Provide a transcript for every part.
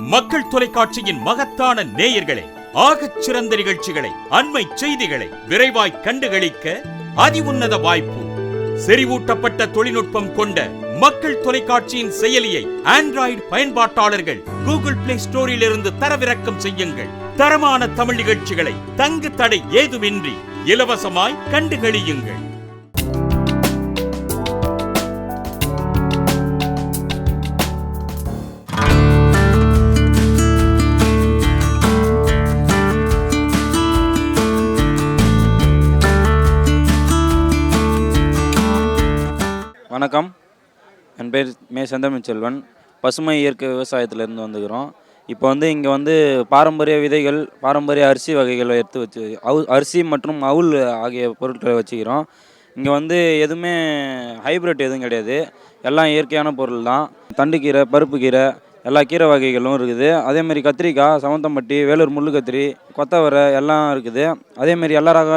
மக்கள் தொலைக்காட்சியின் மகத்தான நேயர்களே ஆகச் சிறந்த நிகழ்ச்சிகளை அண்மை செய்திகளை விரைவாய் கண்டுகளிக்க அதிஉன்னத வாய்ப்பு. செறிவூட்டப்பட்ட தொழில்நுட்பம் கொண்ட மக்கள் தொலைக்காட்சியின் செயலியை ஆண்ட்ராய்டு பயன்பாட்டாளர்கள் கூகுள் பிளே ஸ்டோரிலிருந்து தரவிறக்கம் செய்யுங்கள். தரமான தமிழ் நிகழ்ச்சிகளை தங்கு தடை ஏதுமின்றி இலவசமாய் கண்டுகளியுங்கள். என் பேர் மே செந்தமிழ் செல்வன் பசுமை இயற்கை விவசாயத்திலேருந்து வந்துக்கிறோம். இப்போ வந்து இங்கே வந்து பாரம்பரிய விதைகள் பாரம்பரிய அரிசி வகைகளை எடுத்து வச்சு அவு அரிசி மற்றும் அவுல் ஆகிய பொருட்களை வச்சுக்கிறோம். இங்கே வந்து எதுவுமே ஹைப்ரிட் எதுவும் கிடையாது. எல்லாம் இயற்கையான பொருள் தான். தண்டுக்கீரை பருப்பு கீரை எல்லா கீரை வகைகளும் இருக்குது. அதேமாரி கத்திரிக்காய் சமந்தம்பட்டி வேலூர் முள்ளு கத்திரி கொத்தவரை எல்லாம் இருக்குது. அதேமாரி எல்லா ரக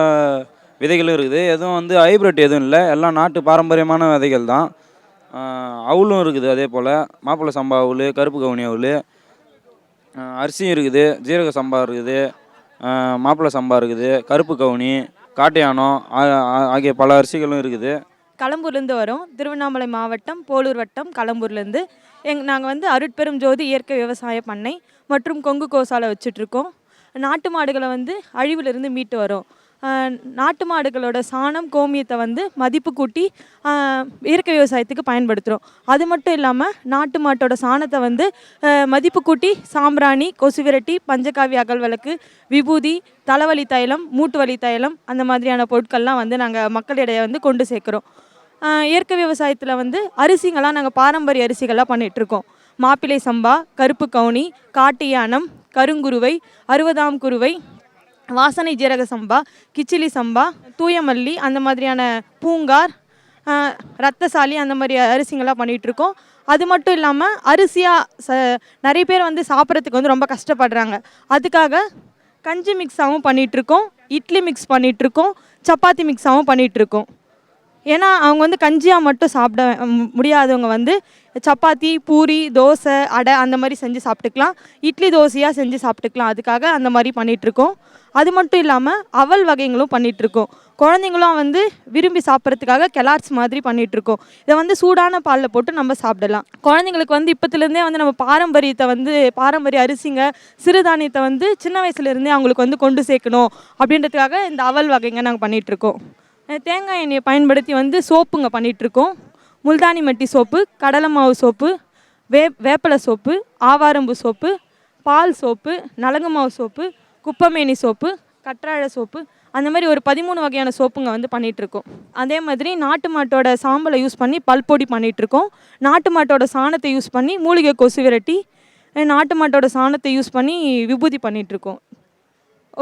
விதைகளும் இருக்குது. எதுவும் வந்து ஹைப்ரிட் எதுவும் இல்லை. எல்லாம் நாட்டு பாரம்பரியமான விதைகள் தான். அவுலும் இருக்குது அதே போல். மாப்பிள்ளை சம்பா அவுல் கருப்பு கவுனி அவுல் அரிசியும் இருக்குது ஜீரக சம்பா இருக்குது மாப்பிள்ளை சம்பா இருக்குது கருப்பு கவுனி காட்டையானம் ஆகிய பல அரிசிகளும் இருக்குது. களம்பூர்லேருந்து வரோம். திருவண்ணாமலை மாவட்டம் போலூர் வட்டம் களம்பூர்லேருந்து எங் நாங்கள் வந்து அருட்பெரும் ஜோதி இயற்கை விவசாய பண்ணை மற்றும் கொங்கு கோசாலை வச்சுட்ருக்கோம். நாட்டு மாடுகளை வந்து அழிவிலிருந்து மீட்டு வரோம். நாட்டு மாடுகளோட சாணம் கோமியத்தை வந்து மதிப்பு கூட்டி இயற்கை விவசாயத்துக்கு பயன்படுத்துகிறோம் அது மட்டும் இல்லாமல் நாட்டு மாட்டோட சாணத்தை வந்து மதிப்பு கூட்டி சாம்பிராணி கொசுவிரட்டி பஞ்சகாவி அகல் விளக்கு விபூதி தலைவலி தைலம் மூட்டு வலி தைலம் அந்த மாதிரியான பொருட்கள்லாம் வந்து நாங்கள் மக்களிடையே வந்து கொண்டு சேர்க்குறோம். இயற்கை விவசாயத்தில் வந்து அரிசிங்களாம் நாங்கள் பாரம்பரிய அரிசிகளாக பண்ணிகிட்ருக்கோம் மாப்பிள்ளை சம்பா கருப்பு கவுனி காட்டு யானம் கருங்குருவை அறுபதாம் குருவை வாசனை ஜீரக சம்பா கிச்சிலி சம்பா தூயமல்லி அந்த மாதிரியான பூங்கார் ரத்தசாலி அந்த மாதிரி அரிசிங்களாம் பண்ணிகிட்ருக்கோம் அது மட்டும் இல்லாமல் அரிசியாக ச நிறைய பேர் வந்து சாப்பிட்றதுக்கு வந்து ரொம்ப கஷ்டப்படுறாங்க. அதுக்காக கஞ்சி மிக்ஸாகவும் பண்ணிகிட்ருக்கோம் இட்லி மிக்ஸ் பண்ணிகிட்ருக்கோம் சப்பாத்தி மிக்ஸாகவும் பண்ணிகிட்ருக்கோம் ஏன்னா அவங்க வந்து கஞ்சியாக மட்டும் சாப்பிட முடியாதவங்க வந்து சப்பாத்தி பூரி தோசை அடை அந்த மாதிரி செஞ்சு சாப்பிட்டுக்கலாம். இட்லி தோசையாக செஞ்சு சாப்பிட்டுக்கலாம். அதுக்காக அந்த மாதிரி பண்ணிகிட்ருக்கோம் அது மட்டும் இல்லாமல் அவல் வகைகளும் பண்ணிகிட்ருக்கோம் குழந்தைங்களும் வந்து விரும்பி சாப்பிட்றதுக்காக கெலாட்ஸ் மாதிரி பண்ணிகிட்ருக்கோம் இதை வந்து சூடான பாலில் போட்டு நம்ம சாப்பிடலாம். குழந்தைங்களுக்கு வந்து இப்போத்துலேருந்தே வந்து நம்ம பாரம்பரியத்தை வந்து பாரம்பரிய அரிசிங்க சிறுதானியத்தை வந்து சின்ன வயசுலேருந்தே அவங்களுக்கு வந்து கொண்டு சேர்க்கணும். அப்படின்றதுக்காக இந்த அவல் வகைங்க நாங்கள் பண்ணிகிட்ருக்கோம் தேங்காய் எண்ணெயை பயன்படுத்தி வந்து சோப்புங்க பண்ணிகிட்ருக்கோம் முல்தானி மட்டி சோப்பு கடலை மாவு சோப்பு வே வேப்பிலை சோப்பு ஆவாரம்பு சோப்பு பால் சோப்பு நலங்கு மாவு சோப்பு குப்பமேனி சோப்பு கற்றாழை சோப்பு அந்த மாதிரி ஒரு பதிமூணு வகையான சோப்புங்க வந்து பண்ணிகிட்ருக்கோம் அதே மாதிரி நாட்டு மாட்டோட சாம்பலை யூஸ் பண்ணி பல்பொடி பண்ணிகிட்ருக்கோம் நாட்டு மாட்டோட சாணத்தை யூஸ் பண்ணி மூலிகை கொசு விரட்டி நாட்டு மாட்டோட சாணத்தை யூஸ் பண்ணி விபூதி பண்ணிகிட்ருக்கோம்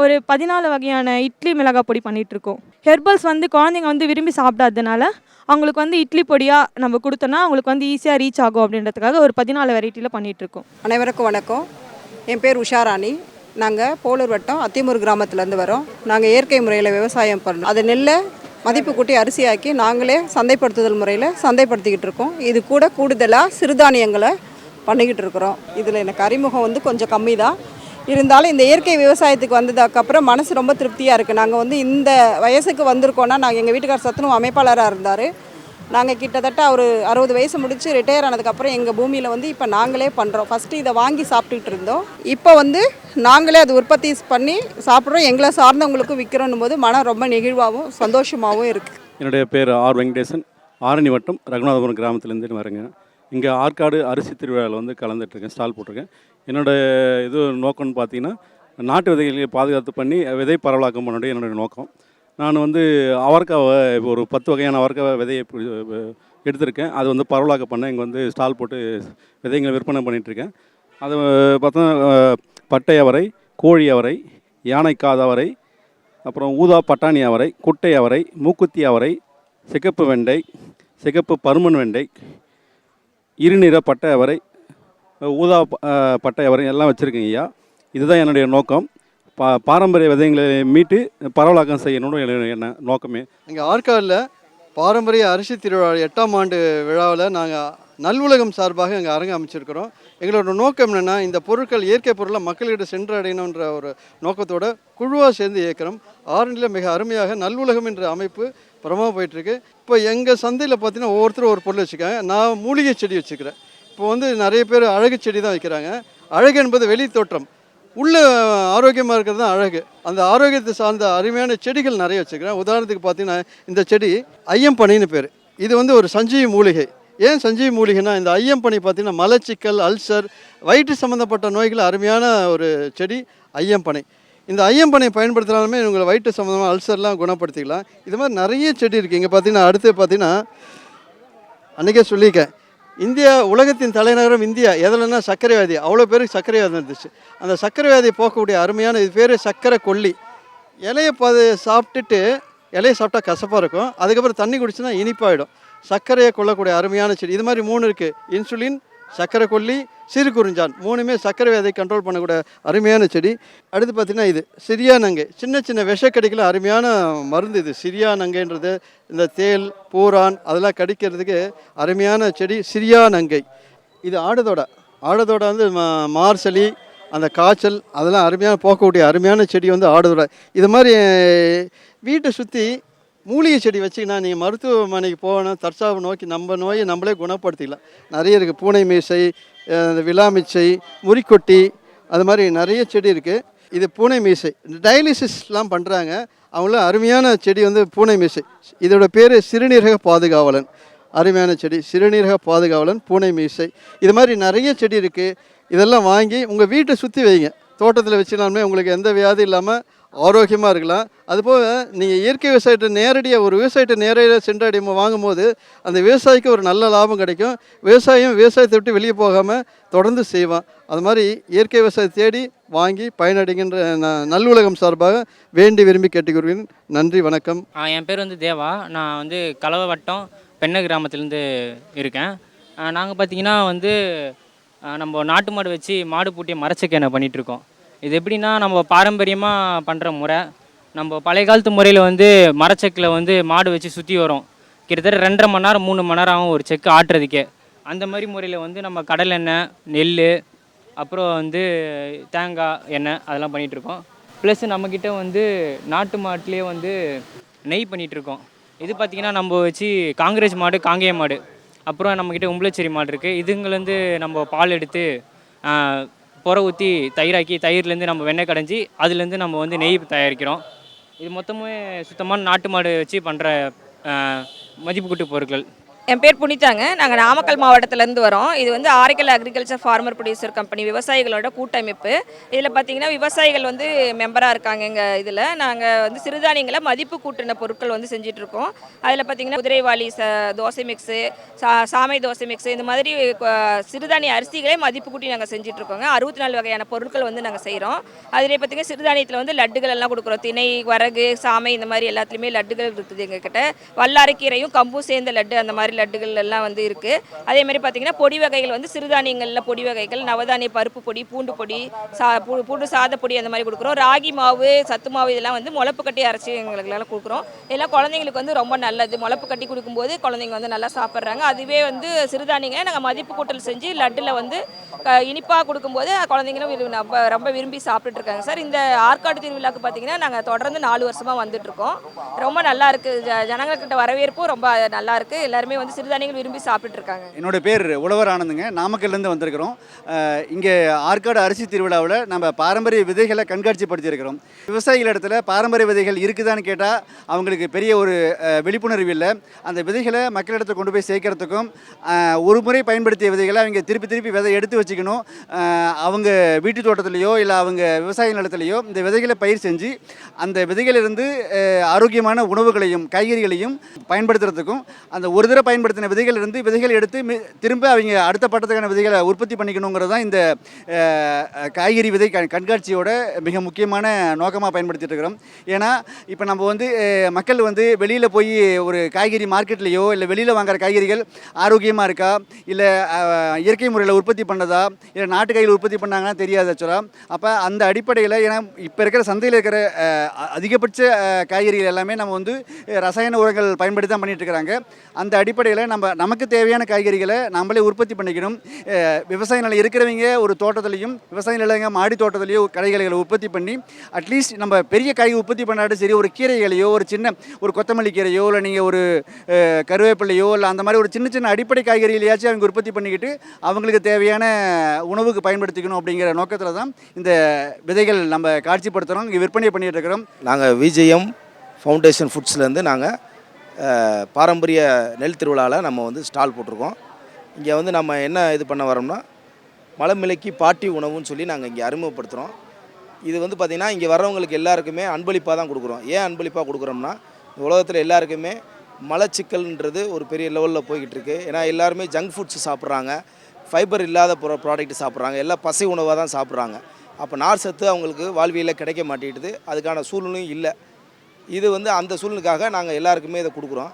ஒரு பதினாலு வகையான இட்லி மிளகாய் பொடி பண்ணிகிட்ருக்கோம் ஹெர்பல்ஸ் வந்து குழந்தைங்க வந்து விரும்பி சாப்பிடாததுனால அவங்களுக்கு வந்து இட்லி பொடியாக நம்ம கொடுத்தோன்னா அவங்களுக்கு வந்து ஈஸியாக ரீச் ஆகும் அப்படின்றதுக்காக ஒரு பதினாலு வெரைட்டியில் பண்ணிகிட்ருக்கோம் அனைவருக்கும் வணக்கம். என் பேர் உஷாராணி நாங்கள் போலூர் வட்டம் அத்திமூர் கிராமத்துலேருந்து வரோம். நாங்கள் இயற்கை முறையில் விவசாயம் பண்ணோம் அது நெல்லை மதிப்பு கூட்டி அரிசியாக்கி நாங்களே சந்தைப்படுத்துதல் முறையில் சந்தைப்படுத்திக்கிட்டு இருக்கோம். இது கூட கூடுதலாக சிறுதானியங்களை பண்ணிக்கிட்டு இருக்கிறோம். இதில் எனக்கு அறிமுகம் வந்து கொஞ்சம் கம்மி தான் இருந்தாலும் இந்த இயற்கை விவசாயத்துக்கு வந்ததுக்கப்புறம் மனசு ரொம்ப திருப்தியாக இருக்குது நாங்கள் வந்து இந்த வயசுக்கு வந்திருக்கோன்னா நாங்கள் எங்கள் வீட்டுக்கார் சத்துணவு அமைப்பாளராக இருந்தார். நாங்கள் கிட்டத்தட்ட ஒரு அறுபது வயசு முடித்து ரிட்டையர் ஆனதுக்கப்புறம் எங்கள் பூமியில் வந்து இப்போ நாங்களே பண்ணுறோம் ஃபஸ்ட்டு இதை வாங்கி சாப்பிட்டுட்டு இருந்தோம். இப்போ வந்து நாங்களே அது உற்பத்தி பண்ணி சாப்பிட்றோம். எங்களை சார்ந்தவங்களுக்கும் விற்கிறோன்னும் போது மனம் ரொம்ப நெகிழ்வாகவும் சந்தோஷமாகவும் இருக்குது என்னுடைய பேர் ஆர் வெங்கடேசன். ஆரணி வட்டம் ரகுநாதபுரம் கிராமத்துலேருந்து வரேங்க. இங்கே ஆற்காடு அரிசி திருவிழாவில் வந்து கலந்துட்டுருக்கேன் ஸ்டால் போட்டிருக்கேன். என்னோடய இது நோக்கம்னு பார்த்தீங்கன்னா நாட்டு விதைகளை பாதுகாத்து பண்ணி விதை பரவலாக்கம் பண்ணுறது என்னுடைய நோக்கம். நான் வந்து அவரைக்காவை இப்போ ஒரு பத்து வகையான அவரைக்காய் விதையை எடுத்திருக்கேன். அது வந்து பரவலாக்கம் பண்ண இங்கே வந்து ஸ்டால் போட்டு விதைங்களை விற்பனை பண்ணிகிட்ருக்கேன். அது பார்த்தா பட்டை அவரை கோழி அவரை யானைக்காத அவரை அப்புறம் ஊதா பட்டாணி அவரை குட்டை அவரை மூக்குத்தி அவரை சிகப்பு வெண்டை சிகப்பு பருமன் வெண்டை இருநிற பட்டை வரை ஊதா பட்டை வரை எல்லாம் வச்சுருக்கேங்க ஐயா. இதுதான் என்னுடைய நோக்கம். பா பாரம்பரிய விதைங்களை மீட்டு பரவலாக்கம் செய்யணும்னு என்னுடைய என்ன நோக்கமே. இங்கே ஆற்காடில் பாரம்பரிய அரிசி திருவிழா எட்டாம் ஆண்டு விழாவில் நாங்கள் நல்வுலகம் சார்பாக இங்கே அரங்கு அமைச்சிருக்கிறோம். எங்களோட நோக்கம் என்னென்னா இந்த பொருட்கள் இயற்கை பொருளை மக்களிடம் சென்றடையணுன்ற ஒரு நோக்கத்தோட குழுவாக சேர்ந்து இயக்கிறோம். ஆரணியில் மிக அருமையாக நல்வுலகம் என்ற அமைப்பு பிரமா போயிட்டுருக்கு. இப்போ எங்கள் சந்தையில் பார்த்தீங்கன்னா ஒவ்வொருத்தரும் ஒரு பொருள் வச்சுருக்காங்க நான் மூலிகை செடி வச்சுக்கிறேன். இப்போ வந்து நிறைய பேர் அழகு செடி தான் வைக்கிறாங்க. அழகு என்பது வெளி தோற்றம். உள்ள ஆரோக்கியமாக இருக்கிறது தான் அழகு. அந்த ஆரோக்கியத்தை சார்ந்த அருமையான செடிகள் நிறைய வச்சுக்கிறேன். உதாரணத்துக்கு பார்த்தீங்கன்னா இந்த செடி ஐயம்பனைன்னு பேர். இது வந்து ஒரு சஞ்சீவி மூலிகை. ஏன் சஞ்சீவி மூலிகைனா இந்த ஐயம்பனை பார்த்தீங்கன்னா மலச்சிக்கல் அல்சர் வயிற்று சம்மந்தப்பட்ட நோய்கள் அருமையான ஒரு செடி ஐயம்பனை இந்த ஐயம்பனை பயன்படுத்தினாலுமே உங்களை வயிற்று சம்மந்தமாக அல்சர்லாம் குணப்படுத்திக்கலாம். இது மாதிரி நிறைய செடி இருக்குது இங்கே பார்த்தீங்கன்னா அடுத்து பார்த்தீங்கன்னா அன்றைக்கே சொல்லியிருக்கேன். இந்தியா உலகத்தின் தலைநகரம் இந்தியா. எதுலன்னா சர்க்கரை வியாதி அவ்வளோ பேருக்கு சர்க்கரை வியாதி இருந்துச்சு. அந்த சர்க்கரை வியாதியை போக்கக்கூடிய அருமையான இது பேர் சர்க்கரை கொல்லி. இலையை பது சாப்பிட்டுட்டு இலையை சாப்பிட்டா கசப்பாக இருக்கும். அதுக்கப்புறம் தண்ணி குடிச்சுன்னா இனிப்பாயிடும். சர்க்கரையை கொல்லக்கூடிய அருமையான செடி. இது மாதிரி மூணு இருக்குது இன்சுலின் சக்கரை கொல்லி சிறு குறிஞ்சான். மூணுமே சக்கரை வியாதியை கண்ட்ரோல் பண்ணக்கூடிய அருமையான செடி. அடுத்து பார்த்தீங்கன்னா இது சிரியா நங்கை. சின்ன சின்ன விஷக்கடிக்கல அருமையான மருந்து இது. சிரியா நங்கைன்றது இந்த தேல் பூரான் அதெல்லாம் கடிக்கிறதுக்கு அருமையான செடி சிரியா நங்கை. இது ஆடுதோட. ஆடுதோட வந்து மா- அந்த காய்ச்சல் அதெல்லாம் அருமையான போக்கக்கூடிய அருமையான செடி வந்து ஆடுதோட. இது மாதிரி வீட்டை சுற்றி மூலிகை செடி வச்சிங்கன்னா நீங்கள் மருத்துவமனைக்கு போகணும் தற்சாவை நோக்கி நம்ம நோயை நம்மளே குணப்படுத்திக்கலாம். நிறைய இருக்குது பூனை மீசை அந்த விலாமிச்சை முறிக்கொட்டி அது மாதிரி நிறைய செடி இருக்குது இது பூனை மீசை. டயாலிசிஸ்லாம் பண்ணுறாங்க அவங்களும் அருமையான செடி வந்து பூனை மீசை. இதோட பேர் சிறுநீரக பாதுகாவலன். அருமையான செடி. சிறுநீரக பாதுகாவலன் பூனை மீசை. இது மாதிரி நிறைய செடி இருக்குது இதெல்லாம் வாங்கி உங்கள் வீட்டை சுற்றி வைங்க. தோட்டத்தில் வச்சுனாலுமே உங்களுக்கு எந்த வியாதி இல்லாமல் ஆரோக்கியமாக இருக்கலாம். அதுபோக நீங்கள் இயற்கை விவசாயத்தை நேரடியாக ஒரு விவசாயத்தை நேரடியாக சென்றடையும் வாங்கும்போது அந்த விவசாயிக்கு ஒரு நல்ல லாபம் கிடைக்கும். விவசாயம் விவசாயத்தை விட்டு வெளியே போகாமல் தொடர்ந்து செய்வான். அது மாதிரி இயற்கை விவசாயத்தை தேடி வாங்கி பயனடைகின்ற ந- நல்லுலகம் சார்பாக வேண்டி விரும்பி கேட்டுக்கொள்கிறேன். நன்றி வணக்கம். என் பேர் வந்து தேவா. நான் வந்து கலவை வட்டம் பெண்ண கிராமத்துலேருந்து இருக்கேன். நாங்கள் பார்த்தீங்கன்னா வந்து நம்ம நாட்டு மாடு வச்சு மாடு பூட்டிய மரச்சக்கேனை பண்ணிகிட்ருக்கோம் இது எப்படின்னா நம்ம பாரம்பரியமாக பண்ணுற முறை. நம்ம பழைய காலத்து முறையில் வந்து மரச்செக்கில் வந்து மாடு வச்சு சுற்றி வரும். கிட்டத்தட்ட ரெண்டரை மணி நேரம் மூணு மணி நேரம் ஆகும் ஒரு செக்கு ஆட்டுறதுக்கே. அந்த மாதிரி முறையில் வந்து நம்ம கடல் எண்ணெய் நெல் அப்புறம் வந்து தேங்காய் எண்ணெய் அதெல்லாம் பண்ணிகிட்ருக்கோம் ப்ளஸ் நம்மக்கிட்ட வந்து நாட்டு மாட்டிலே வந்து நெய் பண்ணிகிட்ருக்கோம் இது பார்த்திங்கன்னா நம்ம வச்சு காங்கிரஸ் மாடு காங்கேய மாடு அப்புறம் நம்மக்கிட்ட உம்பளச்சேரி மாடு இருக்குது இதுங்கலேருந்து நம்ம பால் எடுத்து புற ஊற்றி தயிராக்கி தயிர்லேருந்து நம்ம வெண்ணெய் கடைஞ்சி அதுலேருந்து நம்ம வந்து நெய் தயாரிக்கிறோம். இது மொத்தமும் சுத்தமான நாட்டு மாடு வச்சு பண்ணுற மதிப்பு கூட்டு பொருட்கள். என் பேர் புனிதாங்க. நாங்கள் நாமக்கல் மாவட்டத்திலேருந்து வரோம். இது வந்து ஆரிக்கல் அக்ரிகல்ச்சர் ஃபார்மர் ப்ரொடியூசர் கம்பெனி விவசாயிகளோட கூட்டமைப்பு. இதில் பார்த்தீங்கன்னா விவசாயிகள் வந்து மெம்பராக இருக்காங்க எங்கள் இதில். நாங்கள் வந்து சிறுதானியங்களை மதிப்பு கூட்டின பொருட்கள் வந்து செஞ்சிட்ருக்கோம். அதில் பார்த்தீங்கன்னா குதிரைவாளி ச தோசை மிக்ஸு சா சாமை தோசை மிக்ஸு இந்த மாதிரி சிறுதானிய அரிசிகளே மதிப்பு கூட்டி நாங்கள் செஞ்சிட்ருக்கோங்க. அறுபத்தி நாலு வகையான பொருட்கள் வந்து நாங்கள் செய்கிறோம் அதிலே பார்த்தீங்கன்னா சிறுதானியத்தில் வந்து லட்டுகள் எல்லாம் கொடுக்குறோம். திணை வரகு சாமை இந்த மாதிரி எல்லாத்துலேயுமே லட்டுகள் இருக்குது எங்ககிட்ட. வல்லாரக்கீரையும் கம்பும் சேர்ந்த லட்டு அந்த மாதிரி லட்டுகள் எல்லாம் வந்து இருக்குது அதே மாதிரி பார்த்தீங்கன்னா பொடி வகைகள் வந்து சிறுதானியங்களில் பொடி வகைகள் நவதானிய பருப்பு பொடி பூண்டு பொடி சா பூ- பூண்டு சாத பொடி அந்த மாதிரி கொடுக்குறோம். ராகி மாவு சத்து மாவு இதெல்லாம் வந்து முளப்பு கட்டி அரைச்சி எங்களுக்கெல்லாம் கொடுக்குறோம். இதெல்லாம் குழந்தைங்களுக்கு வந்து ரொம்ப நல்லது. முளப்பு கட்டி கொடுக்கும்போது குழந்தைங்க வந்து நல்லா சாப்பிட்றாங்க. அதுவே வந்து சிறுதானியங்களை நாங்கள் மதிப்பு கூட்டல் செஞ்சு லட்டில் வந்து இனிப்பாக கொடுக்கும்போது குழந்தைங்களும் ரொம்ப- ரொம்ப விரும்பி சாப்பிட்டுட்டு இருக்காங்க. சார் இந்த ஆற்காடு திருவிழாக்கு பார்த்தீங்கன்னா நாங்கள் தொடர்ந்து நாலு வருஷமாக வந்துட்டுருக்கோம் ரொம்ப நல்லா இருக்குது ஜ ஜனங்கள்கிட்ட வரவேற்பும் ரொம்ப நல்லா இருக்குது எல்லாருமே வந்து சிறுதானியங்கள் விரும்பி சாப்பிட்டு இருக்காங்க என்னோட பேர் உழவர் ஆனந்துங்க. நாமக்கல்லேருந்து வந்திருக்கிறோம். இங்கே ஆற்காடு அரிசி திருவிழாவில் நம்ம பாரம்பரிய விதைகளை கண்காட்சிப்படுத்தியிருக்கிறோம். விவசாயிகள் இடத்துல பாரம்பரிய விதைகள் இருக்குதான்னு கேட்டால் அவங்களுக்கு பெரிய ஒரு விழிப்புணர்வு இல்லை. அந்த விதைகளை மக்களிடத்தை கொண்டு போய் சேர்க்கறதுக்கும் ஒரு முறை பயன்படுத்திய விதைகளை அவங்க திருப்பி திருப்பி விதை எடுத்து வச்சுக்கணும். அவங்க வீட்டு தோட்டத்துலேயோ இல்லை அவங்க விவசாய நிலத்துலேயோ இந்த விதைகளை பயிர் செஞ்சு அந்த விதைகளிலிருந்து ஆரோக்கியமான உணவுகளையும் காய்கறிகளையும் பயன்படுத்துறதுக்கும் அந்த ஒரு தடவை பயன்படுத்தின விதைகள் இருந்து விதைகள் எடுத்து திரும்ப அவங்க அடுத்த பட்டத்துக்கான விதைகளை உற்பத்தி பண்ணிக்கணுங்கிறது தான் இந்த காய்கறி விதை கண்காட்சியோட மிக முக்கியமான நோக்கமாக பயன்படுத்திட்டு இருக்கிறோம். ஏன்னா இப்போ நம்ம வந்து மக்கள் வந்து வெளியில் போய் ஒரு காய்கறி மார்க்கெட்லேயோ இல்லை வெளியில் வாங்குற காய்கறிகள் ஆரோக்கியமாக இருக்கா? இல்லை இயற்கை முறையில் உற்பத்தி பண்ணதா? இல்லை நாட்டு கையில் உற்பத்தி பண்ணாங்கன்னா தெரியாது ஆக்சுவலாக அப்போ அந்த அடிப்படையில் ஏன்னா இப்போ இருக்கிற சந்தையில் இருக்கிற அதிகபட்ச காய்கறிகள் எல்லாமே நம்ம வந்து ரசாயன உரங்கள் பயன்படுத்தி தான் பண்ணிட்டு இருக்கிறாங்க. அந்த அடிப்படை அடிப்படையில் நம்ம நமக்கு தேவையான காய்கறிகளை நம்மளே உற்பத்தி பண்ணிக்கணும். விவசாய நிலம் இருக்கிறவங்க ஒரு தோட்டத்துலையும் விவசாய நிலங்க மாடி தோட்டத்துலையோ காய்கறிகளை உற்பத்தி பண்ணி அட்லீஸ்ட் நம்ம பெரிய காய் உற்பத்தி பண்ணாட்டும் சரி ஒரு கீரைகளையோ ஒரு சின்ன ஒரு கொத்தமல்லி கீரையோ இல்லை நீங்கள் ஒரு கருவேப்பிலையோ இல்லை அந்த மாதிரி ஒரு சின்ன சின்ன அடிப்படை காய்கறிகளையாச்சும் அவங்க உற்பத்தி பண்ணிக்கிட்டு அவங்களுக்கு தேவையான உணவுக்கு பயன்படுத்திக்கணும் அப்படிங்கிற நோக்கத்தில் தான் இந்த விதைகள் நம்ம காட்சிப்படுத்துகிறோம் இங்கே விற்பனை பண்ணிகிட்டு இருக்கிறோம். நாங்கள் விஜயம் ஃபவுண்டேஷன் ஃபுட்ஸ்லேருந்து நாங்கள் பாரம்பரிய நெல் திருவிழாவில் நம்ம வந்து ஸ்டால் போட்டிருக்கோம். இங்கே வந்து நம்ம என்ன இது பண்ண வரோம்னா மலைமிலைக்கு பாட்டி உணவுன்னு சொல்லி நாங்கள் இங்கே அறிமுகப்படுத்துகிறோம் இது வந்து பார்த்திங்கன்னா இங்கே வர்றவங்களுக்கு எல்லாருக்குமே அன்பளிப்பாக தான் கொடுக்குறோம். ஏன் அன்பளிப்பாக கொடுக்குறோம்னா உலகத்தில் எல்லாருக்குமே மலச்சிக்கல்ன்றது ஒரு பெரிய லெவலில் போய்கிட்டு இருக்குது ஏன்னா எல்லாருமே ஜங்க் ஃபுட்ஸ் சாப்பிட்றாங்க ஃபைபர் இல்லாத ப்ரோ ப்ராடக்ட் சாப்பிட்றாங்க எல்லாம் பசை உணவாக தான் சாப்பிட்றாங்க. அப்போ நார் சத்து அவங்களுக்கு வாழ்வியலில் கிடைக்க மாட்டேங்குது. அதுக்கான சூழ்நிலையும் இல்லை. இது வந்து அந்த சூழ்நிலைக்காக நாங்கள் எல்லாருக்குமே இதை கொடுக்குறோம்.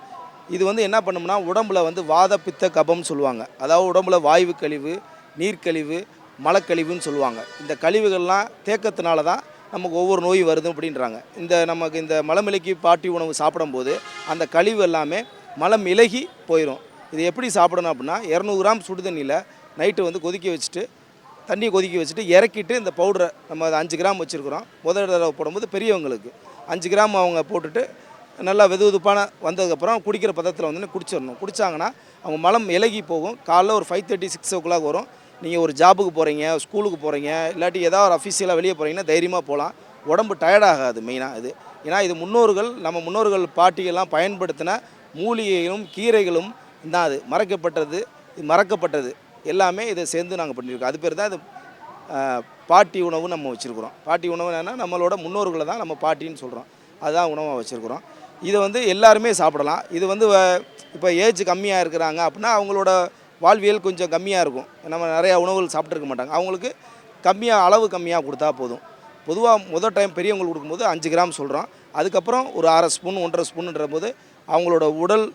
இது வந்து என்ன பண்ணோம்னா உடம்புல வந்து வாத பித்த கபம்னு சொல்லுவாங்க. அதாவது உடம்புல வாயு கழிவு நீர்க்கழிவு மலக்கழிவுன்னு சொல்லுவாங்க. இந்த கழிவுகள்லாம் தேக்கத்தினால தான் நமக்கு ஒவ்வொரு நோய் வருது அப்படின்றாங்க. இந்த நமக்கு இந்த மலமிளக்கி பாட்டி உணவு சாப்பிடும்போது அந்த கழிவு எல்லாமே மலம் இலகி போயிடும் இது எப்படி சாப்பிடணும் அப்படின்னா இரநூறு கிராம் சுடு தண்ணியில் நைட்டு வந்து கொதிக்க வச்சுட்டு தண்ணி கொதிக்க வச்சுட்டு இறக்கிட்டு இந்த பவுடரை நம்ம அதை அஞ்சு கிராம் வச்சுருக்குறோம். முதல் தடவை போடும்போது பெரியவங்களுக்கு. அஞ்சு கிராம் அவங்க போட்டுட்டு நல்லா வெது வெதுப்பான வந்ததுக்கப்புறம் குடிக்கிற பதத்தில் வந்து குடிச்சிடணும். குடித்தாங்கன்னா அவங்க மலம் இலகி போகும். காலைல ஒரு five thirty six o'clock வரும். நீங்கள் ஒரு ஜாபுக்கு போகிறீங்க ஸ்கூலுக்கு போகிறீங்க இல்லாட்டி ஏதாவது ஒரு அஃபீஷியலாக வெளியே போகிறீங்கன்னா தைரியமாக போகலாம் உடம்பு டயர்டாகாது மெயினாக இது. ஏன்னா இது முன்னோர்கள் நம்ம முன்னோர்கள் பாட்டிகள்லாம் பயன்படுத்தின மூலிகைகளும் கீரைகளும் தான் அது. மறைக்கப்பட்டது இது மறக்கப்பட்டது. எல்லாமே இதை சேர்ந்து நாங்கள் பண்ணியிருக்கோம். அது பேர் தான் இது பாட்டி உணவு நம்ம வச்சுருக்குறோம். பாட்டி உணவு என்னென்னா நம்மளோட முன்னோர்களை தான் நம்ம பாட்டின்னு சொல்கிறோம் அதுதான் உணவாக வச்சுருக்குறோம். இதை வந்து எல்லாருமே சாப்பிடலாம். இது வந்து இப்போ ஏஜ் கம்மியாக இருக்கிறாங்க அப்படின்னா அவங்களோட வாழ்வியல் கொஞ்சம் கம்மியாக இருக்கும். நம்ம நிறையா உணவுகள் சாப்பிட்ருக்க மாட்டாங்க. அவங்களுக்கு கம்மியாக அளவு கம்மியாக கொடுத்தா போதும். பொதுவாக முதல் டைம் பெரியவங்களுக்கு கொடுக்கும்போது அஞ்சு கிராம் சொல்கிறோம் அதுக்கப்புறம் ஒரு அரை ஸ்பூன் ஒன்றரை ஸ்பூன்ன்ற போது அவங்களோட உடல்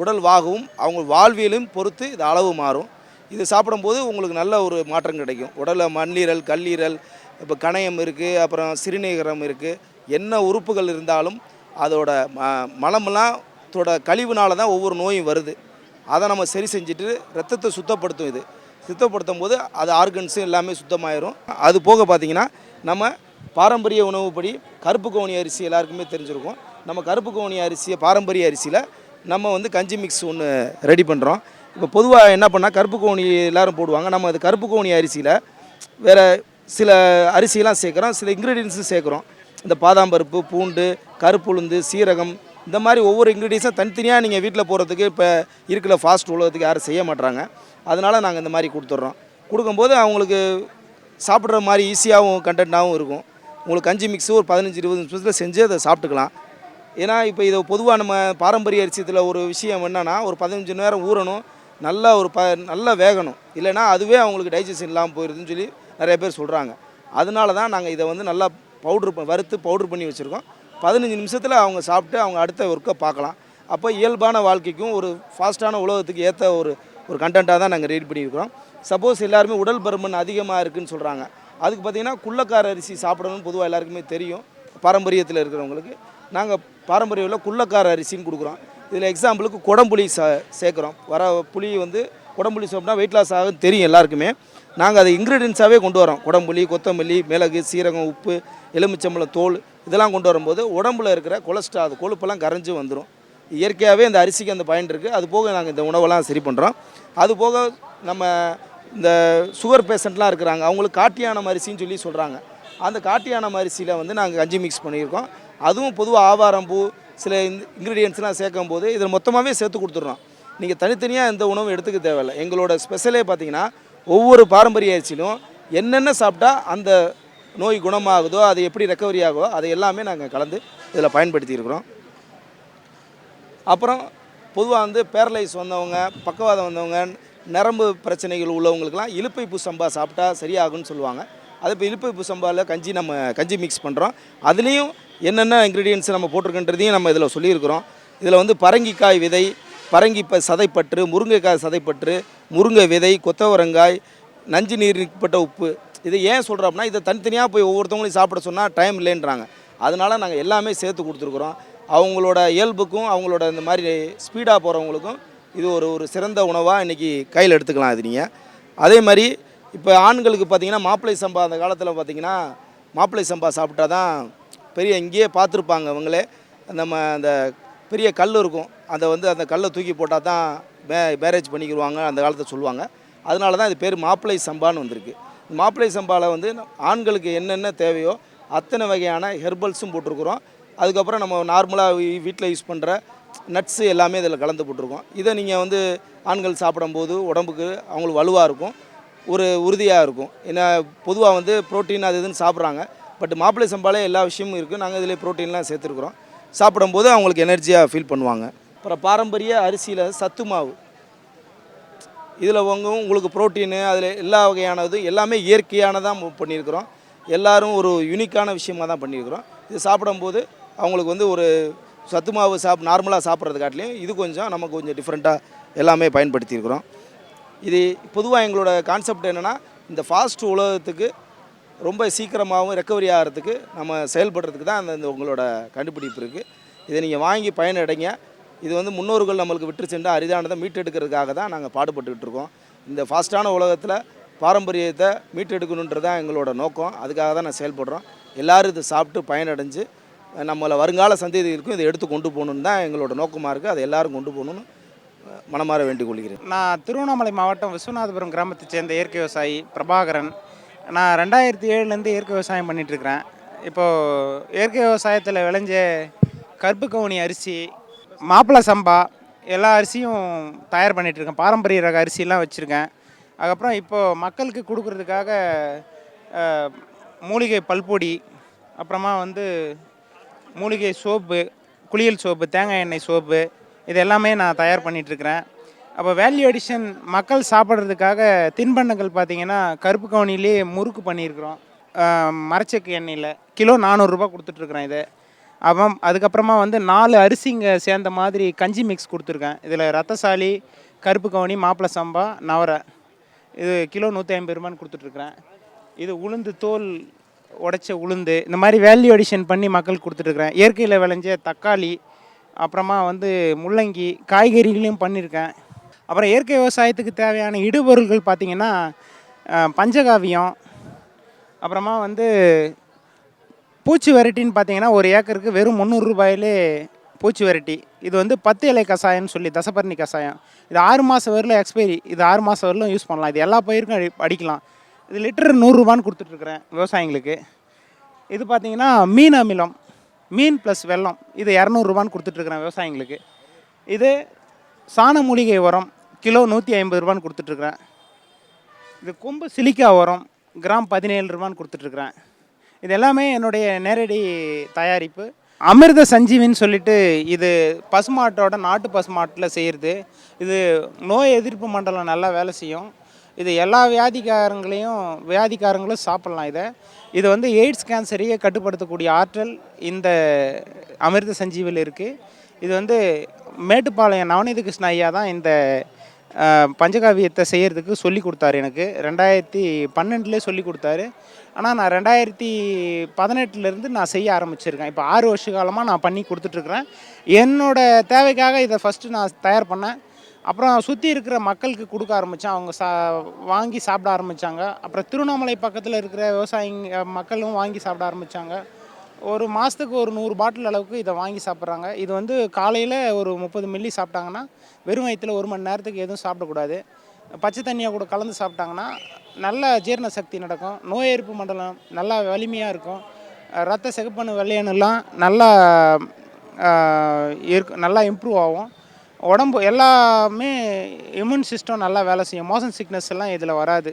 உடல் வாகவும் அவங்க வாழ்வியலும் பொறுத்து இது அளவு மாறும். இது சாப்பிடும்போது உங்களுக்கு நல்ல ஒரு மாற்றம் கிடைக்கும். உடலில் மண்ணீரல் கல்லீரல் இப்போ கணையம் இருக்குது அப்புறம் சிறுநீரகம் இருக்குது என்ன உறுப்புகள் இருந்தாலும் அதோட ம மலமெல்லாம் தோட கழிவுனால தான் ஒவ்வொரு நோயும் வருது. அதை நம்ம சரி செஞ்சுட்டு ரத்தத்தை சுத்தப்படுத்தும் இது. சுத்தப்படுத்தும் போது அது ஆர்கன்ஸும் எல்லாமே சுத்தமாயிரும். அது போக பார்த்தீங்கன்னா நம்ம பாரம்பரிய உணவுப்படி கருப்பு கவுனி அரிசி எல்லாருக்குமே தெரிஞ்சிருக்கும். நம்ம கருப்பு கவுனி அரிசியை பாரம்பரிய அரிசியில் நம்ம வந்து கஞ்சி மிக்ஸ் ஒன்று ரெடி பண்ணுறோம் இப்போ பொதுவாக என்ன பண்ணால் கருப்பு கோணி எல்லாரும் போடுவாங்க. நம்ம அது கருப்பு கோணி அரிசியில் வேறு சில அரிசியெலாம் சேர்க்குறோம். சில இன்க்ரீடியன்ஸும் சேர்க்குறோம். இந்த பாதாம் பருப்பு பூண்டு கருப்புளுந்து சீரகம் இந்த மாதிரி ஒவ்வொரு இன்க்ரீடியன்ஸும் தனித்தனியாக நீங்கள் வீட்டில் போகிறதுக்கு இப்போ இருக்கிற ஃபாஸ்ட் உலகத்துக்கு யாரும் செய்ய மாட்டுறாங்க அதனால் நாங்கள் இந்த மாதிரி கொடுத்துட்றோம் கொடுக்கும்போது அவங்களுக்கு சாப்பிட்ற மாதிரி ஈஸியாகவும் கண்டென்ட்டாகவும் இருக்கும். உங்களுக்கு கஞ்சி மிக்ஸு ஒரு பதினஞ்சு இருபது நிமிஷத்தில் செஞ்சு அதை சாப்பிட்டுக்கலாம். ஏன்னா இப்போ இதை பொதுவாக நம்ம பாரம்பரிய அரிசியத்தில் ஒரு விஷயம் என்னென்னா ஒரு பதினஞ்சு நேரம் ஊறணும். நல்லா ஒரு ப நல்லா வேகணும். இல்லைன்னா அதுவே அவங்களுக்கு டைஜஷன் இல்லாமல் போயிடுதுன்னு சொல்லி நிறைய பேர் சொல்கிறாங்க அதனால தான் நாங்கள் இதை வந்து நல்லா பவுட்ரு வறுத்து பவுட்ரு பண்ணி வச்சுருக்கோம். பதினஞ்சு நிமிஷத்தில் அவங்க சாப்பிட்டு அவங்க அடுத்த ஒர்க்கை பார்க்கலாம். அப்போ இயல்பான வாழ்க்கைக்கும் ஒரு ஃபாஸ்ட்டான உலகத்துக்கு ஏற்ற ஒரு ஒரு கண்டென்ட்டாக தான் நாங்கள் ரெடி பண்ணியிருக்கிறோம். சப்போஸ் எல்லாருமே உடல் பருமன் அதிகமாக இருக்குன்னு சொல்கிறாங்க அதுக்கு பார்த்தீங்கன்னா குள்ளக்கார அரிசி சாப்பிடணும்னு பொதுவாக எல்லாருக்குமே தெரியும். பாரம்பரியத்தில் இருக்கிறவங்களுக்கு. நாங்கள் பாரம்பரியத்தில் குள்ளக்கார அரிசின்னு கொடுக்குறோம். இதில் எக்ஸாம்பிளுக்கு குடம்புளி ச சேர்க்குறோம். வர புளி வந்து குடம்புளி சாப்பிட்டா வெயிட் லாஸ் ஆகுன்னு தெரியும் எல்லாருக்குமே. நாங்கள் அதை இன்க்ரீடியன்ஸாகவே கொண்டு வரோம். குடம்புளி கொத்தமல்லி மிளகு சீரகம் உப்பு எலுமிச்சம்பழம் தோல் இதெல்லாம் கொண்டு வரும்போது உடம்புல இருக்கிற கொலஸ்ட்ரால் அது கொழுப்பெல்லாம் கரைஞ்சு வந்துடும் இயற்கையாகவே இந்த அரிசிக்கு அந்த பயன் இருக்குது அது போக நாங்கள் இந்த உணவெல்லாம் சரி பண்ணுறோம் அது போக நம்ம இந்த சுகர் பேஷண்ட்லாம் இருக்கிறாங்க. அவங்களுக்கு காட்டியானம் அரிசின்னு சொல்லி சொல்கிறாங்க அந்த காட்டியானம் அரிசியில் வந்து நாங்கள் கஞ்சி மிக்ஸ் பண்ணியிருக்கோம். அதுவும் பொதுவாக ஆவாரம்பூ சில இன்க்ரீடியன்ஸ்லாம் சேர்க்கும் போது இதில் மொத்தமாகவே சேர்த்து கொடுத்துட்றோம். நீங்கள் தனித்தனியாக எந்த உணவும் எடுத்துக்க தேவையில்லை. எங்களோட ஸ்பெஷலே பார்த்தீங்கன்னா ஒவ்வொரு பாரம்பரிய அரிசியிலும் என்னென்ன சாப்பிட்டா அந்த நோய் குணமாகுதோ அது எப்படி ரெக்கவரி ஆகுதோ அதை எல்லாமே நாங்கள் கலந்து இதில் பயன்படுத்தியிருக்கிறோம் அப்புறம் பொதுவாக வந்து பேரலைஸ் வந்தவங்க பக்கவாதம் வந்தவங்க நரம்பு பிரச்சனைகள் உள்ளவங்களுக்குலாம் இலுப்பைப்பூ சம்பா சாப்பிட்டா சரியாகும்னு சொல்லுவாங்க. அது இப்போ இலுப்பைப்பூ சம்பாவில் கஞ்சி நம்ம கஞ்சி மிக்ஸ் பண்ணுறோம் அதுலேயும் என்னென்ன இன்க்ரீடியன்ஸ் நம்ம போட்டிருக்கின்றதையும் நம்ம இதில் சொல்லியிருக்கிறோம். இதில் வந்து பரங்கிக்காய் விதை பரங்கி ப சதைப்பற்று முருங்கைக்காய் சதைப்பற்று முருங்கை விதை கொத்தவரங்காய் நஞ்சு நீர் நீக்கப்பட்ட உப்பு. இதை ஏன் சொல்கிறோம் அப்படின்னா இதை தனித்தனியாக போய் ஒவ்வொருத்தவங்களையும் சாப்பிட சொன்னால் டைம் இல்லைன்றாங்க. அதனால நாங்கள் எல்லாமே சேர்த்து கொடுத்துருக்குறோம். அவங்களோட இயல்புக்கும் அவங்களோட இந்த மாதிரி ஸ்பீடாக போகிறவங்களுக்கும் இது ஒரு ஒரு சிறந்த உணவாக இன்றைக்கி கையில் எடுத்துக்கலாம் இது நீங்கள் அதே மாதிரி இப்போ ஆண்களுக்கு பார்த்தீங்கன்னா மாப்பிள்ளை சம்பா அந்த காலத்தில் பார்த்தீங்கன்னா மாப்பிள்ளை சம்பா சாப்பிட்டா தான் பெரிய இங்கேயே பார்த்துருப்பாங்க அவங்களே. நம்ம அந்த பெரிய கல் இருக்கும். அதை வந்து அந்த கல்லை தூக்கி போட்டால் தான் மே மேரேஜ் பண்ணிக்கிடுவாங்க அந்த காலத்தை சொல்லுவாங்க. அதனால தான் இது பேர் மாப்பிள்ளை சம்பான்னு வந்திருக்கு. இந்த மாப்பிள்ளை சம்பாவில் வந்து ஆண்களுக்கு என்னென்ன தேவையோ அத்தனை வகையான ஹெர்பல்ஸும் போட்டிருக்கிறோம். அதுக்கப்புறம் நம்ம நார்மலாக வீட்டில் யூஸ் பண்ணுற நட்ஸு எல்லாமே இதில் கலந்து போட்டிருக்கோம். இதை நீங்கள் வந்து ஆண்கள் சாப்பிடும்போது உடம்புக்கு அவங்களுக்கு வலுவாக இருக்கும். ஒரு உறுதியாக இருக்கும். ஏன்னா பொதுவாக வந்து புரோட்டீன் அது இதுன்னு சாப்பிட்றாங்க. பட் மாப்பிள்ளை சம்பாலே எல்லா விஷயமும் இருக்குது நாங்கள் இதில் ப்ரோட்டீன்லாம் சேர்த்துருக்குறோம். சாப்பிடும்போது அவங்களுக்கு எனர்ஜியாக ஃபீல் பண்ணுவாங்க. அப்புறம் பாரம்பரிய அரிசியில் சத்து மாவு. இதில் உங்க உங்களுக்கு புரோட்டீனு அதில் எல்லா வகையானது எல்லாமே இயற்கையானதாக பண்ணியிருக்கிறோம். எல்லோரும் ஒரு யூனிக்கான விஷயமாக தான் பண்ணியிருக்கிறோம். இது சாப்பிடும்போது அவங்களுக்கு வந்து ஒரு சத்து மாவு சாப் நார்மலாக சாப்பிட்றது காட்டிலையும் இது கொஞ்சம் நமக்கு கொஞ்சம் டிஃப்ரெண்ட்டாக எல்லாமே பயன்படுத்தியிருக்கிறோம். இது பொதுவாக எங்களோட கான்செப்ட் என்னென்னா இந்த ஃபாஸ்ட் உலகத்துக்கு ரொம்ப சீக்கிரமாகவும் ரெக்கவரி ஆகிறதுக்கு நம்ம செயல்படுறதுக்கு தான் அந்த உங்களோட கண்டுபிடிப்பு இருக்குது இதை நீங்கள் வாங்கி பயனடைங்க. இது வந்து முன்னோர்கள் நம்மளுக்கு விட்டு சென்று அரிதானதை மீட்டெடுக்கிறதுக்காக தான் நாங்கள் பாடுபட்டுக்கிட்டு இருக்கோம். இந்த ஃபாஸ்ட்டான உலகத்தில் பாரம்பரியத்தை மீட்டெடுக்கணுன்றது தான் எங்களோட நோக்கம். அதுக்காக தான் நான் செயல்படுறோம். எல்லோரும் இதை சாப்பிட்டு பயனடைஞ்சு நம்மளை வருங்கால சந்ததிகளுக்கும் இதை எடுத்து கொண்டு போகணுன்னு தான் எங்களோட நோக்கமாக இருக்குது அதை எல்லாரும் கொண்டு போகணுன்னு மனமாற வேண்டிக் கொள்கிறேன். நான் திருவண்ணாமலை மாவட்டம் விஸ்வநாதபுரம் கிராமத்தை சேர்ந்த இயற்கை விவசாயி பிரபாகரன். நான் ரெண்டாயிரத்தி ஏழுலேருந்து இயற்கை விவசாயம் பண்ணிகிட்ருக்கிறேன். இப்போது இயற்கை விவசாயத்தில் விளைஞ்ச கருப்பு கவுனி அரிசி மாப்பிள்ளை சம்பா எல்லா அரிசியும் தயார் பண்ணிகிட்ருக்கேன். பாரம்பரிய ரக அரிசிலாம் வச்சுருக்கேன். அதுக்கப்புறம் இப்போது மக்களுக்கு கொடுக்குறதுக்காக மூலிகை பல்பொடி அப்புறமா வந்து மூலிகை சோப்பு குளியல் சோப்பு தேங்காய் எண்ணெய் சோப்பு இது எல்லாமே நான் தயார் பண்ணிகிட்ருக்கிறேன். அப்போ வேல்யூ அடிஷன் மக்கள் சாப்பிட்றதுக்காக தின்பண்டங்கள் பார்த்தீங்கன்னா கருப்பு கவுனிலே முறுக்கு பண்ணியிருக்கிறோம். மரச்சக்கு எண்ணெயில். கிலோ நானூறுரூபா கொடுத்துட்ருக்குறேன் இதை. அப்போ அதுக்கப்புறமா வந்து நாலு அரிசிங்க சேர்ந்த மாதிரி கஞ்சி மிக்ஸ் கொடுத்துருக்கேன். இதில் ரத்தசாலி கருப்பு கவுனி மாப்பிள்ளை சம்பா நவரை. இது கிலோ நூற்றி ஐம்பது ரூபான்னு கொடுத்துட்ருக்குறேன். இது உளுந்து தோல் உடைச்ச உளுந்து. இந்த மாதிரி வேல்யூ அடிஷன் பண்ணி மக்களுக்கு கொடுத்துட்ருக்குறேன். இயற்கையில் விளைஞ்ச தக்காளி அப்புறமா வந்து முள்ளங்கி காய்கறிகளையும் பண்ணியிருக்கேன். அப்புறம் இயற்கை விவசாயத்துக்கு தேவையான இடுபொருள்கள் பார்த்திங்கன்னா பஞ்சகாவியம் அப்புறமா வந்து பூச்சி வெரைட்டின்னு பார்த்தீங்கன்னா ஒரு ஏக்கருக்கு வெறும் முந்நூறு ரூபாயிலே பூச்சி வெரைட்டி. இது வந்து பத்து இலை கஷாயம்னு சொல்லி தசப்பரணி கஷாயம் இது ஆறு மாதம் வரலும் எக்ஸ்பைரி இது ஆறு மாதம் வரலும் யூஸ் பண்ணலாம். இது எல்லா பயிருக்கும் அடி- அடிக்கலாம். இது லிட்டர் நூறுரூபான்னு கொடுத்துட்ருக்குறேன் விவசாயிங்களுக்கு இது பார்த்தீங்கன்னா மீன் அமிலம். மீன் ப்ளஸ் வெல்லம். இது இரநூறுபான்னு கொடுத்துட்ருக்குறேன் விவசாயிங்களுக்கு இது சாண மூலிகை உரம். கிலோ நூற்றி ஐம்பது ரூபான்னு கொடுத்துட்ருக்குறேன். இது கொம்பு சிலிக்கா உரம் கிராம் பதினேழு ரூபான்னு கொடுத்துட்ருக்குறேன். இது எல்லாமே என்னுடைய நேரடி தயாரிப்பு. அமிர்த சஞ்சீவின்னு சொல்லிட்டு இது பசுமாட்டோட நாட்டு பசுமாட்டில் செய்கிறது இது நோய் எதிர்ப்பு மண்டலம் நல்லா வேலை செய்யும். இது எல்லா வியாதிக்காரங்களையும் வியாதிக்காரங்களும் சாப்பிட்லாம் இதை. இது வந்து எய்ட்ஸ் கேன்சரையே கட்டுப்படுத்தக்கூடிய ஆற்றல் இந்த அமிர்த சஞ்சீவில் இருக்குது இது வந்து மேட்டுப்பாளையம் நவநீதி கிருஷ்ண ஐயா தான் இந்த பஞ்சகாவியத்தை செய்கிறதுக்கு சொல்லி கொடுத்தாரு எனக்கு. ரெண்டாயிரத்தி பன்னெண்டுலேயே சொல்லி கொடுத்தாரு. ஆனால் நான் ரெண்டாயிரத்தி பதினெட்டுலேருந்து நான் செய்ய ஆரம்பிச்சிருக்கேன். இப்போ ஆறு வருஷ காலமாக நான் பண்ணி கொடுத்துட்ருக்குறேன். என்னோட தேவைக்காக இதை ஃபஸ்ட்டு நான் தயார் பண்ணேன். அப்புறம் சுற்றி இருக்கிற மக்களுக்கு கொடுக்க ஆரம்பித்தேன் அவங்க சா வாங்கி சாப்பிட ஆரம்பித்தாங்க அப்புறம் திருவண்ணாமலை பக்கத்தில் இருக்கிற விவசாயிங்க மக்களும் வாங்கி சாப்பிட ஆரம்பித்தாங்க ஒரு மாதத்துக்கு ஒரு நூறு பாட்டில் அளவுக்கு இதை வாங்கி சாப்பிட்றாங்க. இது வந்து காலையில் ஒரு முப்பது மில்லி சாப்பிட்டாங்கன்னா வெறும் வயிற்றில் ஒரு மணி நேரத்துக்கு எதுவும் சாப்பிடக்கூடாது. பச்சை தண்ணியாக கூட கலந்து சாப்பிட்டாங்கன்னா நல்ல ஜீரண சக்தி நடக்கும். நோய் எதிர்ப்பு மண்டலம் நல்லா வலிமையாக இருக்கும். ரத்த சிகப்பணு வெள்ளையணுலாம் நல்லா இருக்கு நல்லா இம்ப்ரூவ் ஆகும். உடம்பு எல்லாமே இம்யூன் சிஸ்டம் நல்லா வேலை செய்யும். மோஷன் சிக்னஸ் எல்லாம் இதில் வராது.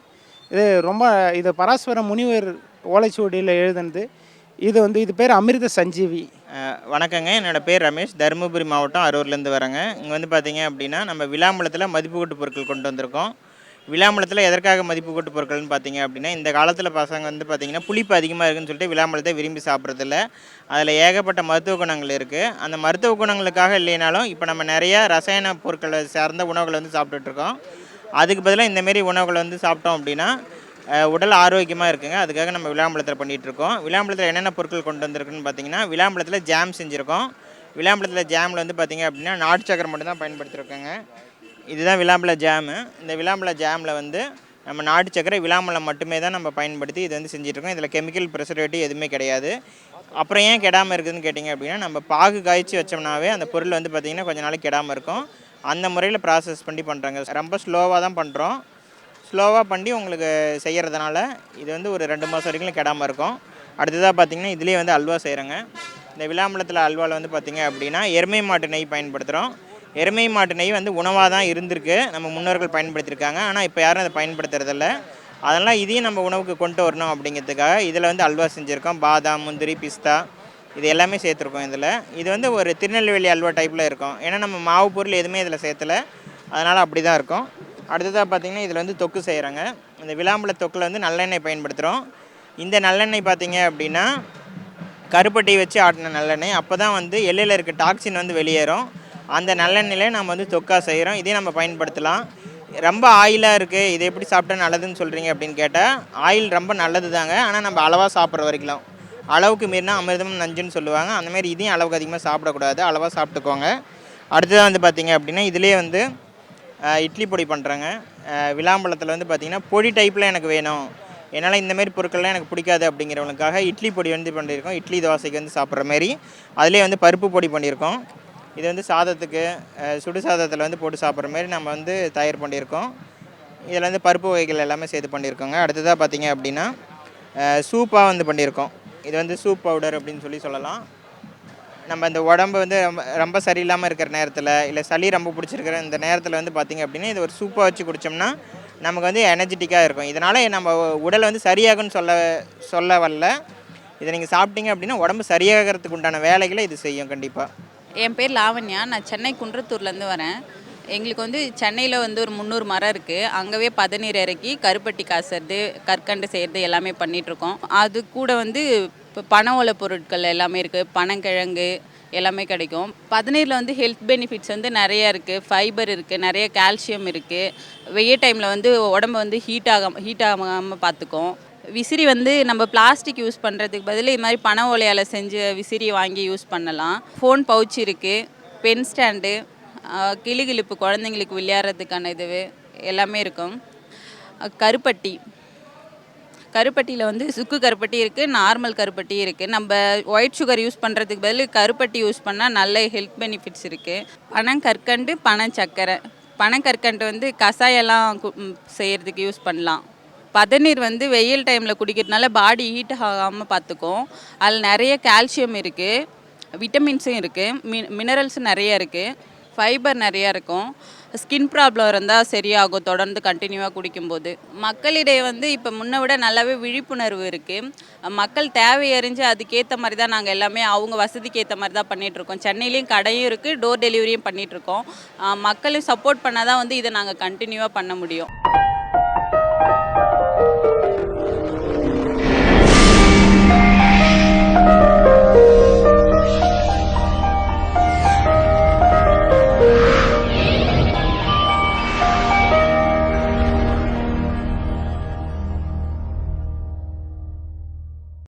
இது ரொம்ப இது பராஸ்வர முனிவர் ஓலைச்சுவடியில் எழுதுனது. இது வந்து இது பேர் அமிர்த சஞ்சீவி. வணக்கங்க. என்னோட பேர் ரமேஷ். தருமபுரி மாவட்டம் அரூர்லேருந்து வரேங்க. இங்கே வந்து பார்த்தீங்க அப்படின்னா நம்ம விழாமலத்தில் மதிப்பு கூட்டு பொருட்கள் கொண்டு வந்திருக்கோம். விளாம்பலத்தில் எதற்காக மதிப்பு கூட்டு பொருட்கள்னு பார்த்தீங்க அப்படின்னா இந்த காலத்தில் பசங்க வந்து பார்த்திங்கன்னா புளிப்பு அதிகமாக இருக்குன்னு சொல்லிட்டு விழாமலத்தை விரும்பி சாப்பிட்றதில்ல. அதில் ஏகப்பட்ட மருத்துவ குணங்கள் இருக்குது அந்த மருத்துவ குணங்களுக்காக இல்லைனாலும் இப்போ நம்ம நிறையா ரசாயன பொருட்களை சார்ந்த உணவுகளை வந்து சாப்பிட்டுட்ருக்கோம் அதுக்கு பதிலாக இந்தமாரி உணவுகளை வந்து சாப்பிட்டோம் அப்படின்னா உடல் ஆரோக்கியமாக இருக்குங்க. அதுக்காக நம்ம விளாம்பழத்தில் பண்ணிகிட்ருக்கோம் விளாம்பழத்தில் என்னென்ன பொருட்கள் கொண்டு வந்திருக்குன்னு பார்த்தீங்கன்னா விளாம்பழத்தில் ஜாம் செஞ்சுருக்கோம். விளாம்பலத்தில் ஜாமில் வந்து பார்த்தீங்க அப்படின்னா நாட்டு சக்கரை மட்டும் தான் பயன்படுத்தியிருக்கோங்க இதுதான் விளாம்பழ ஜாமு இந்த விளாம்பழ ஜாமில் வந்து நம்ம நாட்டு சக்கரை விளாம்பழம் மட்டுமே தான் நம்ம பயன்படுத்தி இது வந்து செஞ்சுட்ருக்கோம் இதில் கெமிக்கல் ப்ரெசர்வேட்டிவ் எதுவுமே கிடையாது. அப்புறம் ஏன் கெடாமல் இருக்குதுன்னு கேட்டிங்க அப்படின்னா நம்ம பாகு காய்ச்சி வச்சோம்னாவே அந்த பொருள் வந்து பார்த்திங்கன்னா கொஞ்ச நாளைக்கு கெடாமல் இருக்கும். அந்த முறையில் ப்ராசஸ் பண்ணி பண்ணுறாங்க ரொம்ப ஸ்லோவாக தான் பண்ணுறோம் ஸ்லோவாக பண்ணி உங்களுக்கு செய்கிறதுனால இது வந்து ஒரு ரெண்டு மாதம் வரைக்கும் கெடாமல் இருக்கும். அடுத்ததாக பார்த்திங்கன்னா இதுலேயே வந்து அல்வா செய்கிறோங்க இந்த விளாம்பழத்தில் அல்வாவில் வந்து பார்த்திங்க அப்படின்னா எருமை மாட்டு நெய் பயன்படுத்துகிறோம் எருமை மாட்டு நெய் வந்து உணவாக தான் இருந்திருக்கு. நம்ம முன்னோர்கள் பயன்படுத்தியிருக்காங்க. ஆனால் இப்போ யாரும் அதை பயன்படுத்துறதில்ல. அதனால் இதையும் நம்ம உணவுக்கு கொண்டு வரணும் அப்படிங்கிறதுக்காக இதில் வந்து அல்வா செஞ்சுருக்கோம். பாதாம் முந்திரி பிஸ்தா இது எல்லாமே சேர்த்துருக்கோம் இதில். இது வந்து ஒரு திருநெல்வேலி அல்வா டைப்பில் இருக்கும். ஏன்னா நம்ம மாவு பொருள் எதுவுமே இதில் சேர்த்தல. அதனால் அப்படி தான் இருக்கும். அடுத்ததாக பார்த்திங்கன்னா இதில் வந்து தொக்கு செய்கிறாங்க இந்த விளாம்பழ தொக்கில் வந்து நல்லெண்ணெய் பயன்படுத்துகிறோம் இந்த நல்லெண்ணெய் பார்த்தீங்க அப்படின்னா கருப்பட்டி வச்சு ஆட்டின நல்லெண்ணெய். அப்போ தான் வந்து எல்லையில் இருக்க டாக்ஸின் வந்து வெளியேறும். அந்த நல்லெண்ணெயில் நம்ம வந்து தொக்கா செய்கிறோம் இதையும் நம்ம பயன்படுத்தலாம். ரொம்ப ஆயிலாக இருக்குது இதை எப்படி சாப்பிட்டா நல்லதுன்னு சொல்கிறீங்க அப்படின்னு கேட்டால் ஆயில் ரொம்ப நல்லது தாங்க ஆனால் நம்ம அளவாக சாப்பிட்ற வரைக்கும். அளவுக்கு மீறினா அமிர்தம் நஞ்சுன்னு சொல்லுவாங்க. அந்தமாரி இதையும் அளவுக்கு அதிகமாக சாப்பிடக்கூடாது. அளவாக சாப்பிட்டுக்கோங்க. அடுத்ததாக வந்து பார்த்திங்க அப்படின்னா இதுலேயே வந்து இட்லி பொடி பண்ணுறாங்க விளாம்பழத்தில் வந்து பார்த்திங்கன்னா பொடி டைப்பில் எனக்கு வேணும். என்னால் இந்தமாரி பொருட்கள்லாம் எனக்கு பிடிக்காது அப்படிங்கிறவங்களுக்காக இட்லி பொடி வந்து பண்ணியிருக்கோம். இட்லி தோசைக்கு வந்து சாப்பிட்ற மாரி அதிலே வந்து பருப்பு பொடி பண்ணியிருக்கோம். இது வந்து சாதத்துக்கு சுடு சாதத்தில் வந்து போட்டு சாப்பிட்ற மாதிரி நம்ம வந்து தயார் பண்ணியிருக்கோம். இதில் வந்து பருப்பு வகைகள் எல்லாமே சேர்த்து பண்ணியிருக்கோங்க. அடுத்ததாக பார்த்தீங்க அப்படின்னா சூப்பாக வந்து பண்ணியிருக்கோம். இது வந்து சூப் பவுடர் அப்படின்னு சொல்லி சொல்லலாம். நம்ம இந்த உடம்பு வந்து ரொம்ப ரொம்ப சரியில்லாமல் இருக்கிற நேரத்தில் இல்லை சளி ரொம்ப பிடிச்சிருக்கிற இந்த நேரத்தில் வந்து பார்த்திங்க அப்படின்னா இது ஒரு சூப்பாக வச்சு குடித்தோம்னா நமக்கு வந்து எனர்ஜெட்டிக்காக இருக்கும். இதனால் நம்ம உடல் வந்து சரியாகும்னு சொல்ல சொல்ல வரல. இதை நீங்கள் சாப்பிட்டீங்க அப்படின்னா உடம்பு சரியாகிறதுக்கு உண்டான வேலைகளை இது செய்யும் கண்டிப்பாக என் பேர் லாவண்யா. நான் சென்னை குன்றத்தூர்லேருந்து வரேன். எங்களுக்கு வந்து சென்னையில் வந்து ஒரு முந்நூறு மரம் இருக்குது அங்கவே பதநீர் இறக்கி கருப்பட்டி காசுறது கற்கண்டு செய்கிறது எல்லாமே பண்ணிகிட்ருக்கோம் அது கூட வந்து இப்போ பண ஓலை பொருட்கள் எல்லாமே இருக்குது பனங்கிழங்கு எல்லாமே கிடைக்கும். பதநீரில் வந்து ஹெல்த் பெனிஃபிட்ஸ் வந்து நிறைய இருக்குது ஃபைபர் இருக்குது நிறைய கால்சியம் இருக்குது வெய்ய டைமில் வந்து உடம்பு வந்து ஹீட் ஆகாம ஹீட் ஆகாமல் பார்த்துக்கும் விசிறி வந்து நம்ம பிளாஸ்டிக் யூஸ் பண்ணுறதுக்கு பதில் இது மாதிரி பனை ஓலையால் செஞ்சு விசிறி வாங்கி யூஸ் பண்ணலாம். ஃபோன் பவுச் இருக்குது பென் ஸ்டாண்டு கிளிகிழிப்பு குழந்தைங்களுக்கு விளையாடுறதுக்கான இது எல்லாமே இருக்கும். கருப்பட்டி. கருப்பட்டியில் வந்து சுக்கு கருப்பட்டி இருக்குது நார்மல் கருப்பட்டி இருக்குது நம்ம ஒயிட் சுகர் யூஸ் பண்ணுறதுக்கு பதில் கருப்பட்டி யூஸ் பண்ணால் நல்ல ஹெல்த் பெனிஃபிட்ஸ் இருக்குது பனங்கற்கண்டு பனச்சக்கரை பனங்கற்கண்டு வந்து கஷாயெல்லாம் செய்கிறதுக்கு யூஸ் பண்ணலாம். பதநீர் வந்து வெயில் டைமில் குடிக்கிறதுனால பாடி ஹீட் ஆகாமல் பார்த்துக்கும் அதில் நிறைய கால்சியம் இருக்குது விட்டமின்ஸும் இருக்குது மி மினரல்ஸும் நிறைய இருக்குது ஃபைபர் நிறையா இருக்கும். ஸ்கின் ப்ராப்ளம் இருந்தால் சரியாகும் தொடர்ந்து கண்டினியூவாக குடிக்கும்போது. மக்களிடையே வந்து இப்போ முன்ன விட நல்லாவே விழிப்புணர்வு இருக்குது மக்கள் தேவை அறிஞ்சு அதுக்கேற்ற மாதிரி தான் நாங்கள் எல்லாமே அவங்க வசதிக்கு ஏற்ற மாதிரி தான் பண்ணிகிட்ருக்கோம் சென்னையிலையும் கடையும் இருக்குது டோர் டெலிவரியும் பண்ணிகிட்ருக்கோம் மக்களையும் சப்போர்ட் பண்ணால் தான் வந்து இதை நாங்கள் கண்டினியூவாக பண்ண முடியும்.